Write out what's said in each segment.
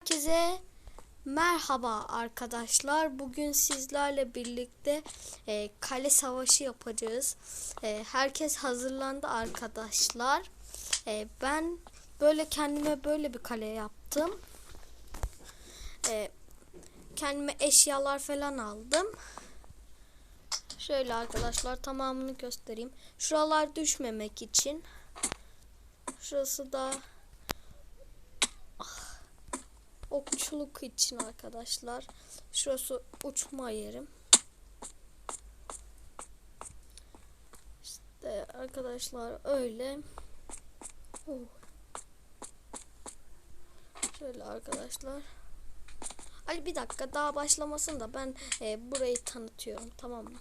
Herkese merhaba arkadaşlar. Bugün sizlerle birlikte e, kale savaşı yapacağız. E, herkes hazırlandı arkadaşlar. E, ben böyle kendime böyle bir kale yaptım. E, kendime eşyalar falan aldım. Şöyle arkadaşlar tamamını göstereyim. Şuralar düşmemek için. Şurası da okçuluk için arkadaşlar. Şurası uçma yerim. İşte arkadaşlar öyle. Oh. Şöyle arkadaşlar. Ali bir dakika daha başlamasın da ben e, burayı tanıtıyorum tamam mı?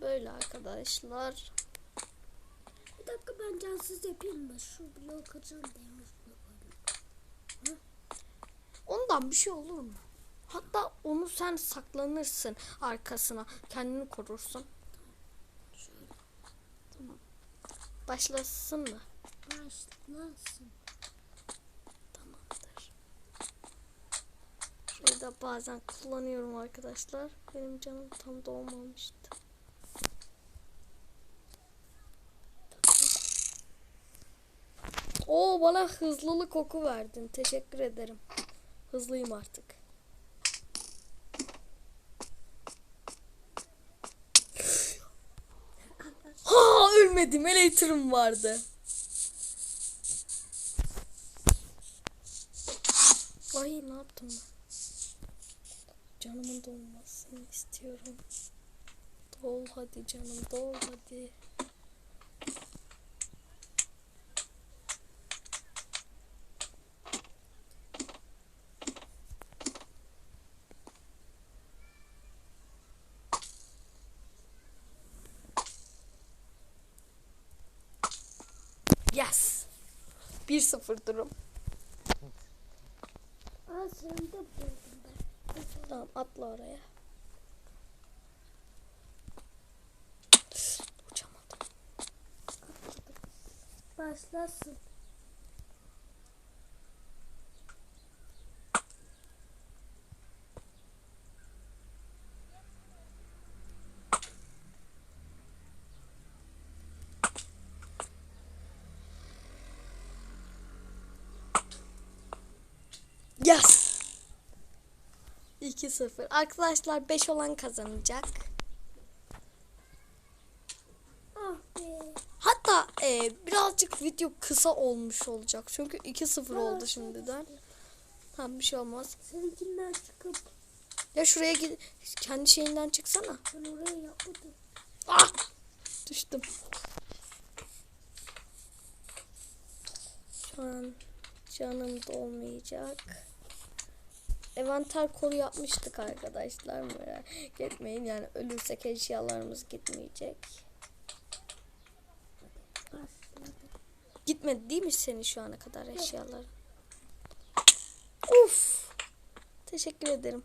Böyle arkadaşlar. Bir dakika ben cansız yapayım mı? Şu bloğu kıracağım blok koydum. Ondan bir şey olur mu? Hatta onu sen saklanırsın arkasına. Kendini korursun. Şöyle Başlasın mı? başlasın. Tamamdır. Şurayı da bazen kullanıyorum arkadaşlar. Benim canım tam dolmamıştı. Oo bana hızlılık koku verdin. Teşekkür ederim. Hızlıyım artık. Ha ölmedim. Elektrim vardı. Ay ne yaptım ben? Canımın dolmasını istiyorum. Dol hadi canım dol hadi. Yes. 1-0 durum. Aa sırımda buldum ben. Tamam atla oraya. Uçamadım. Başlasın. Yes. 2-0. Arkadaşlar 5 olan kazanacak. Ah. Hatta e, birazcık video kısa olmuş olacak. Çünkü 2-0 Aa, oldu şimdiden. Tamam bir şey olmaz. Seninkinden çıkıp Ya şuraya git. Kendi şeyinden çıksana. ben oraya yapmadım. Ah! Düştüm. Şu an canım dolmayacak. Envanter koru yapmıştık arkadaşlar merak etmeyin yani ölürsek eşyalarımız gitmeyecek. Gitmedi değil mi senin şu ana kadar eşyaların? Uf! Teşekkür ederim.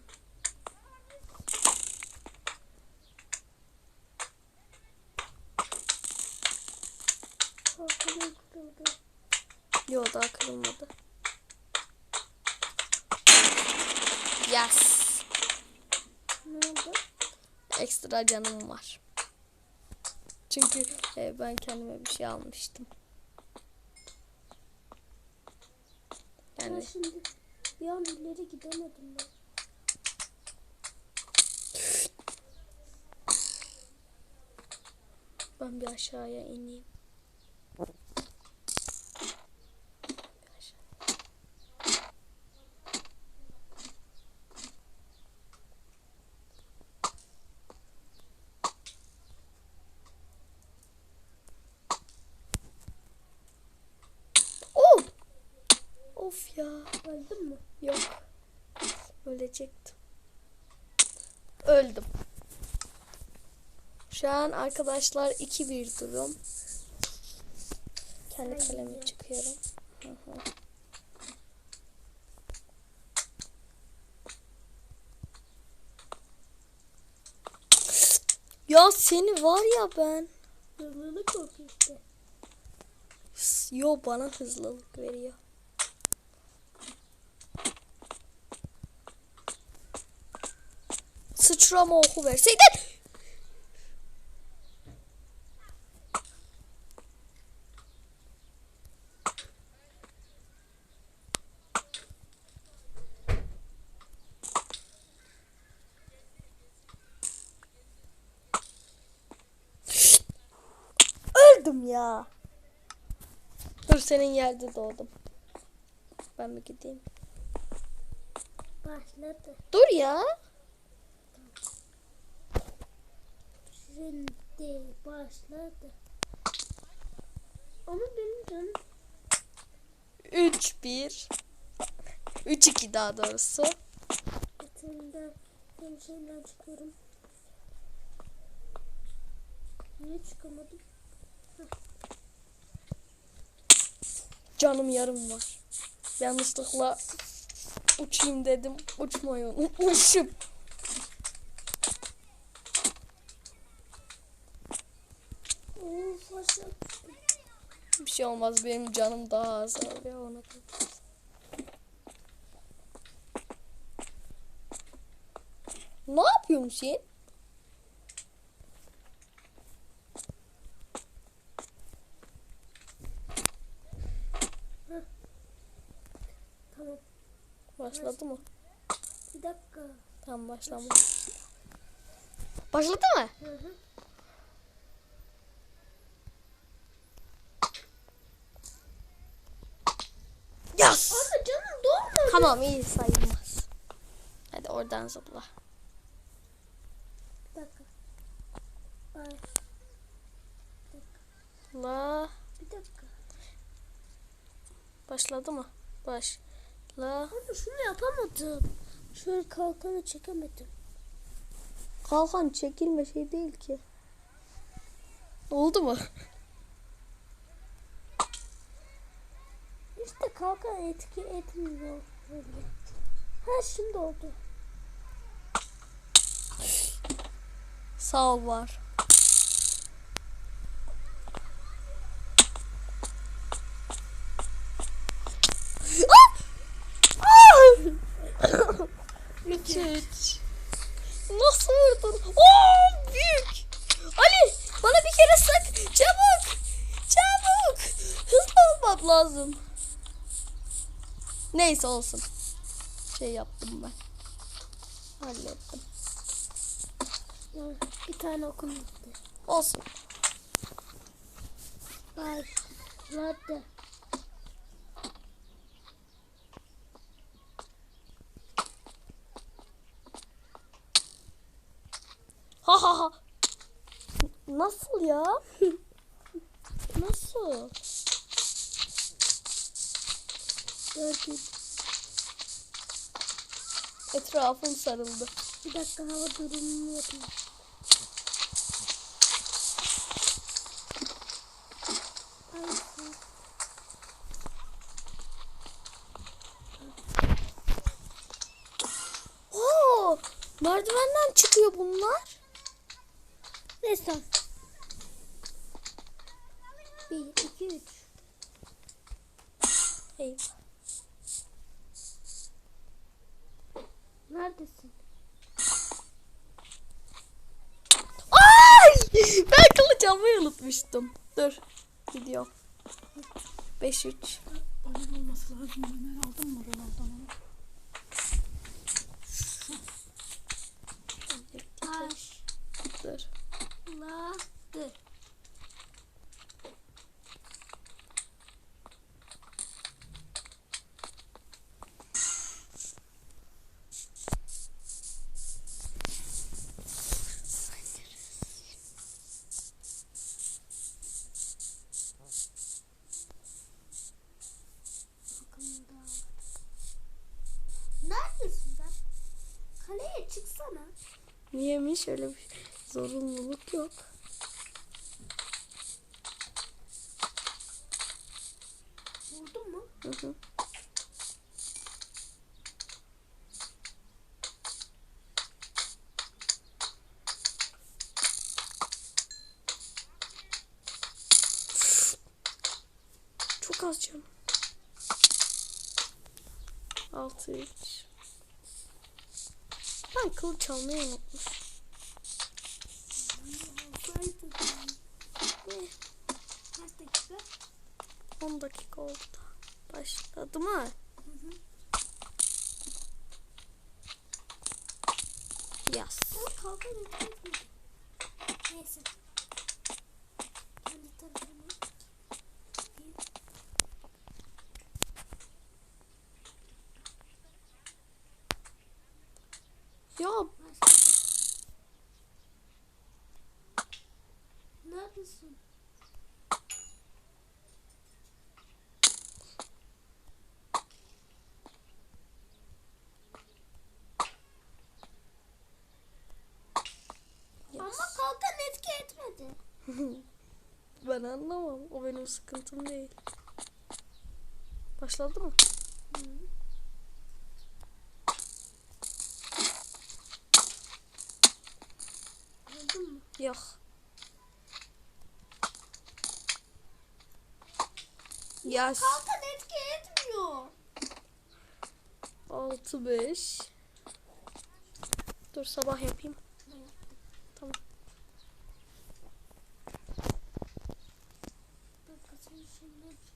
Korkudan kırıldı. Yo daha kırılmadı. Yes. Ne oldu? Ekstra canım var. Çünkü e, ben kendime bir şey almıştım. Yani şimdi bir an ileri gidemedim ben. ben bir aşağıya ineyim. Bir aşağı. Oh! Of ya. Öldün mü? Yok. Ölecektim. Öldüm. Şu an arkadaşlar 2-1 durum. Kendi kalemi çıkıyorum. Hı hı. Ya seni var ya ben. Hızlılık yok işte. Yo bana hızlılık veriyor. Şurama oku verseydin. Öldüm ya. Dur senin yerde doğdum. Ben mi gideyim? Başladı. Dur ya. Şimdi başladı. Ama benim canım 3 1 3 2 daha doğrusu. etinde ben şeyden çıkıyorum. Niye çıkamadım? Canım yarım var. Yanlışlıkla uçayım dedim. Uçmayı unutmuşum. Aşağı Bir şey olmaz benim canım daha az ya ona. Ne yapıyorsun sen? Tamam. Başladı mı? Bir dakika. Tamam başlamış. Başladı mı? Hı hı. Yes. Ama canım doğmadı. Tamam iyi sayılmaz. Hadi oradan zıpla. Bir dakika. Ay, La bir dakika. başladı mı? Başla. Abi şunu yapamadım. Şöyle kalkanı çekemedim. Kalkan çekilme şey değil ki. Oldu mu? İşte kalkan etki etmiyor. Ha şimdi oldu. Sağ ol var. Üç. Nasıl vurdun? Oo büyük. Ali bana bir kere sık. Çabuk. Çabuk. Hızlı olmam lazım. Neyse olsun. Şey yaptım ben. Hallettim. Ya, bir tane okum gitti. Olsun. Başladı. Ha ha ha. Nasıl ya? Nasıl? Gördüm. Etrafım sarıldı. Bir dakika hava durumunu yapayım. Ay, Oo, merdivenden çıkıyor bunlar. Neyse. Bir, iki, üç. Hey. Neredesin? Ay! Ben kılıç almayı unutmuştum. Dur. Gidiyorum. 5-3. Ömer olması lazım. Ömer aldın mı Ronaldo'nu? Dur. Başladı. Çıksana. Niyemiş öyle bir zorunluluk yok. Vurdun mu? Hı hı. Çok az canım. 6 3 Ben kılıç almayı. Ne? Kaç dakika? 10 dakika oldu. Başladı mı? Yaz. Ama kavga etmedi. Neyse. Kendi tarafıma. Ya Başladı. Neredesin? Ama kalkan etki etmedi. Ben anlamam. O benim sıkıntım değil. Başladı mı? Anladın mı? Yok. Yaz. Kalkan etki etmiyor. 6 5. Dur sabah yapayım. Tamam. Dakika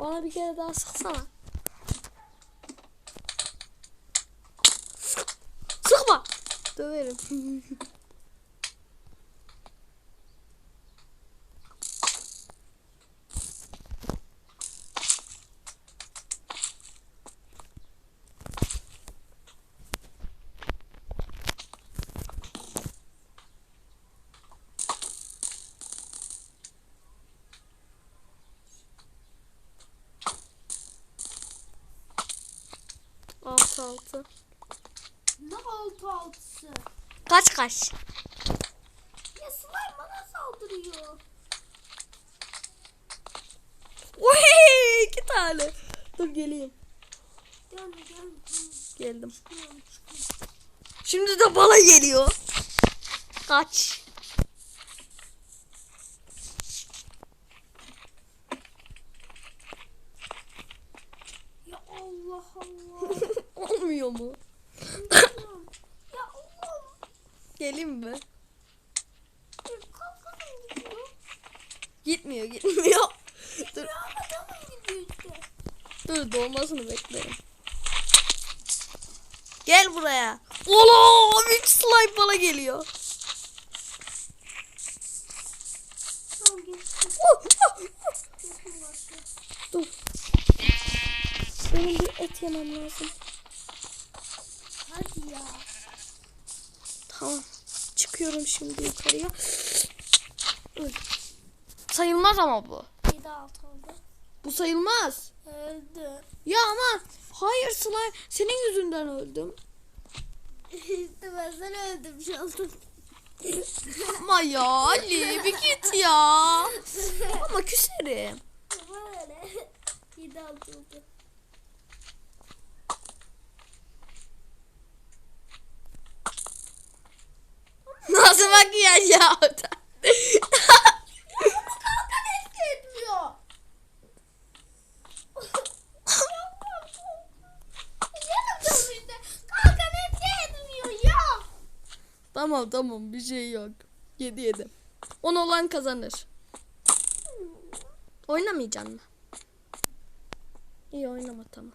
Bana bir kere daha sıksana. Sıkma. Döverim. Altı altı. Ne altı altısı? Kaç kaç? Ya slime bana saldırıyor. Oy iki tane. Dur geleyim. Gelme. Tamam, Geldim. Şimdi de bana geliyor. Kaç. Ya Allah Allah. Olmuyor mu? Bilmiyorum. ya Allah. Geleyim mi? Gitmiyor gitmiyor. Dur, dur dolmasını beklerim. Gel buraya. Oğlum üç slime bana geliyor. Oh, oh, oh. Dur. Benim bir et yemem lazım. Hadi ya. Tamam. Çıkıyorum şimdi yukarıya. Sayılmaz ama bu. 7 altı oldu. Bu sayılmaz. Öldü. Ya ama hayır slime senin yüzünden öldüm. işte ben sana öldüm an. Ama ya Ali bir git ya. Ama küserim. Böyle. 7 altı oldu. Nasıl makyaj ya o da? Tamam tamam bir şey yok. Yedi yedi. On olan kazanır. Oynamayacaksın mı? İyi oynama tamam.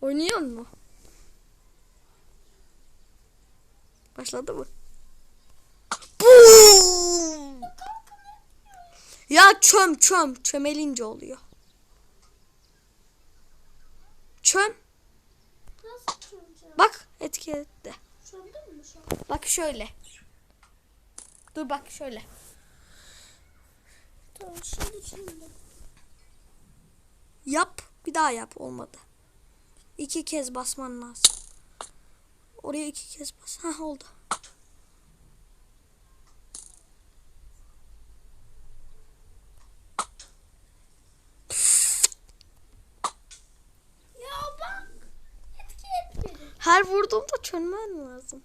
Oynuyor mu? Başladı mı? Boom! Ya çöm çöm çömelince oluyor. Çöm. Bak an? Bak şöyle. Dur bak şöyle. Tamam şimdi şimdi. Yap. Bir daha yap. Olmadı. İki kez basman lazım. Oraya iki kez bas. Ha oldu. Ya bak. Etki etmedi. Her vurduğumda çönmen lazım.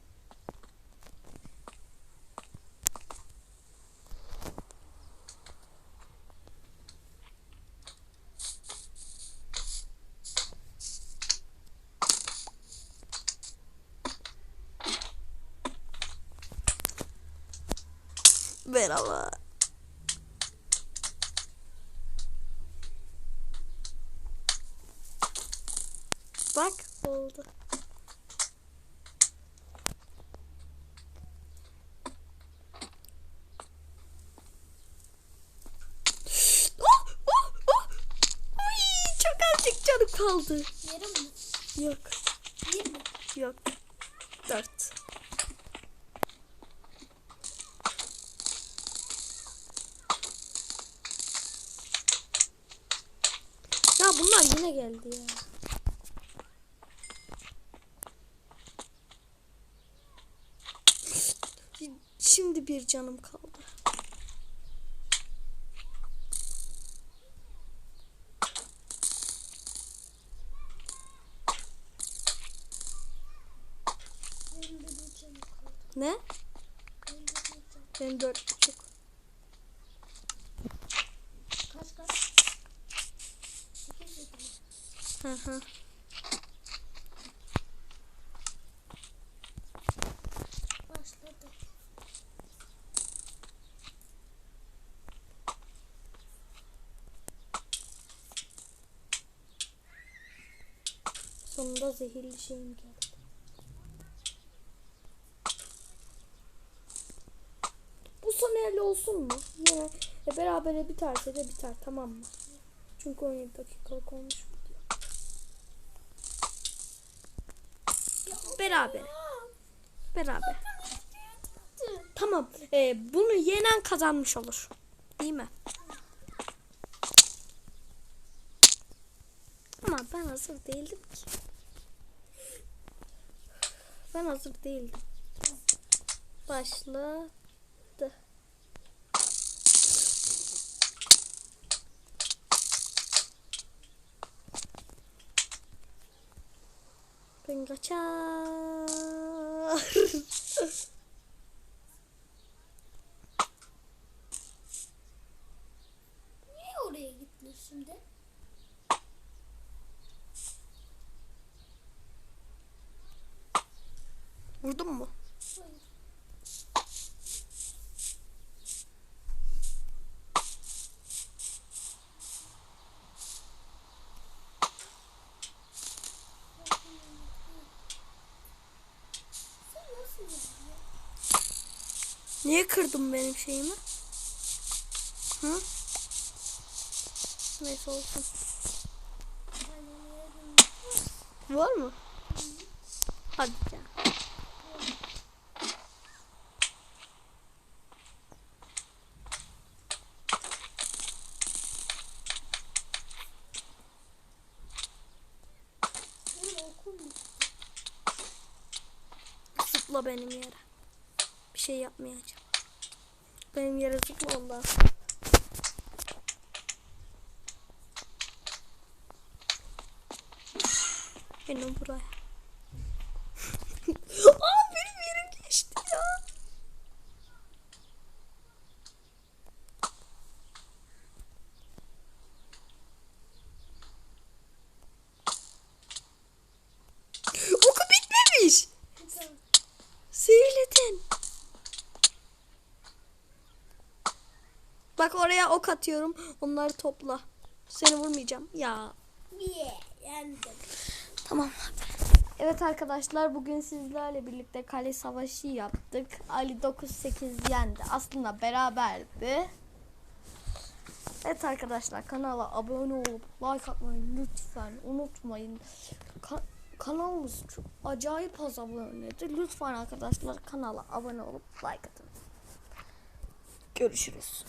Merhaba. Bak oldu. Oh, oh, oh. Ay, çok azıcık canım kaldı. Yarım mı? Yok, Bir mi? yok. Dört. Ya bunlar yine geldi ya. Şimdi bir canım kaldı. Ne? Benim dört buçuk. Kaç kaç? Sekiz yedi mi? Başladı. Sonunda zehirli şeyim geldi. Bu son el olsun mu? Yine e, berabere biterse de biter tamam mı? Çünkü 17 dakikalık olmuş video. Beraber. Beraber. Tamam. e, bunu yenen kazanmış olur. Değil mi? Ama ben hazır değildim ki. Ben hazır değildim. Başladı. Ben kaçar. Niye oraya gittin şimdi? Vurdun mu? Hayır. Niye kırdın benim şeyimi? Hı? Neyse olsun. Var mı? Hadi okum Zıpla benim yere. Bir şey yapmayacağım. Benim yere zıpla ondan. Benim buraya. Aa benim yerim geçti ya. Oku bitmemiş. güzel. Sihirledin. Bak oraya ok atıyorum. Onları topla. Seni vurmayacağım. Ya. Tamam. Evet arkadaşlar bugün sizlerle birlikte kale savaşı yaptık. Ali 9-8 yendi. Aslında beraberdi. Evet arkadaşlar kanala abone olup like atmayı lütfen unutmayın. Ka- kanalımız çok acayip az aboneydi. Lütfen arkadaşlar kanala abone olup like atın. Görüşürüz.